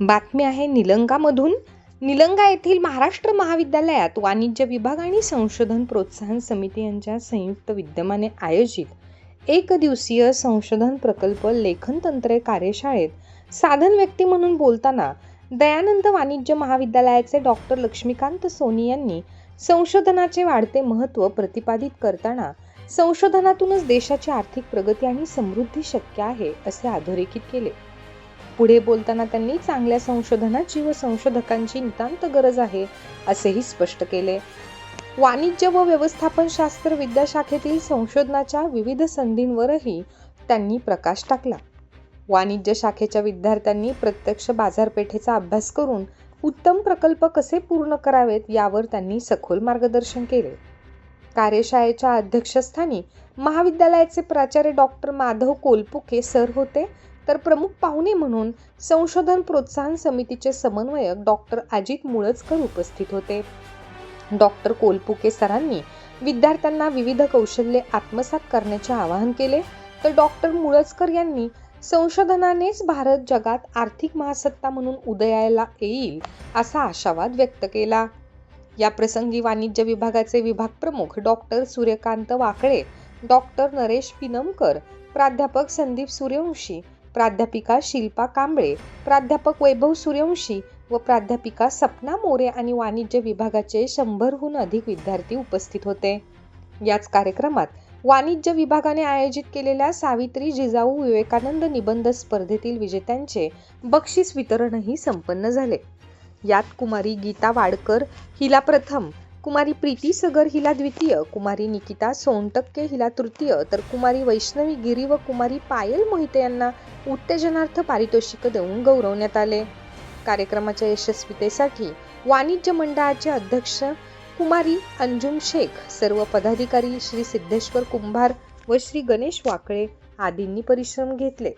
बातमी आहे निलंगामधून. निलंगा येथील महाराष्ट्र महाविद्यालयात वाणिज्य विभाग आणि संशोधन प्रोत्साहन समिती यांच्या संयुक्त विद्यमाने आयोजित एक दिवसीय संशोधन प्रकल्प लेखन तंत्रे कार्यशाळेत साधन व्यक्ती म्हणून बोलताना दयानंद वाणिज्य महाविद्यालयाचे डॉक्टर लक्ष्मीकांत सोनी यांनी संशोधनाचे वाढते महत्त्व प्रतिपादित करताना संशोधनातूनच देशाची आर्थिक प्रगती आणि समृद्धी शक्य आहे असे अधोरेखित केले. पुढे बोलताना त्यांनी चांगल्या संशोधनाची व संशोधकांची नितांत गरज आहे असेही स्पष्ट केले. वाणिज्य व व्यवस्थापन शास्त्र विद्याशाखेतील संशोधनाच्या विविध संधींवरही त्यांनी प्रकाश टाकला. वाणिज्य शाखेच्या विद्यार्थ्यांनी प्रत्यक्ष बाजारपेठेचा अभ्यास करून उत्तम प्रकल्प कसे पूर्ण करावेत यावर त्यांनी सखोल मार्गदर्शन केले. कार्यशाळेच्या अध्यक्षस्थानी महाविद्यालयाचे प्राचार्य डॉक्टर माधव कोलपुके सर होते. तर प्रमुख पाहुणे म्हणून संशोधन प्रोत्साहन समितीचे समन्वयक डॉक्टर अजित मुळजकर उपस्थित होते. डॉक्टर कोलपुके सरांनी विद्यार्थ्यांना विविध कौशल्ये आत्मसात करण्याचे आवाहन केले. तर डॉक्टर मुळजकर यांनी संशोधनानेच भारत जगात आर्थिक महासत्ता म्हणून उदयाला येईल असा आशावाद व्यक्त केला. या प्रसंगी वाणिज्य विभागाचे विभाग प्रमुख डॉक्टर सूर्यकांत वाकळे डॉक्टर नरेश पिनमकर प्राध्यापक संदीप सूर्यवंशी प्राध्यापिका शिल्पा कांबळे प्राध्यापक वैभव सूर्यवंशी व प्राध्यापिका सपना मोरे आणि वाणिज्य विभागाचे शंभरहून अधिक विद्यार्थी उपस्थित होते. याच कार्यक्रमात वाणिज्य विभागाने आयोजित केलेल्या सावित्री जिजाऊ विवेकानंद निबंध स्पर्धेतील विजेत्यांचे बक्षीस वितरणही संपन्न झाले. यात कुमारी गीता वाडकर हिला प्रथम कुमारी प्रीती सगर हिला द्वितीय कुमारी निकिता सोनटक्के हिला तृतीय तर कुमारी वैष्णवी गिरी व कुमारी पायल मोहिते यांना उत्तेजनार्थ पारितोषिक देऊन गौरवण्यात आले. कार्यक्रमाच्या यशस्वीतेसाठी वाणिज्य मंडळाचे अध्यक्ष कुमारी अंजुम शेख सर्व पदाधिकारी श्री सिद्धेश्वर कुंभार व श्री गणेश वाकळे आदींनी परिश्रम घेतले.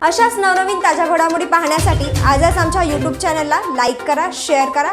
अशाच नवनवीन ताज्या घडामोडी पाहण्यासाठी आजच आमच्या यूट्यूब चॅनलला लाईक करा शेअर करा.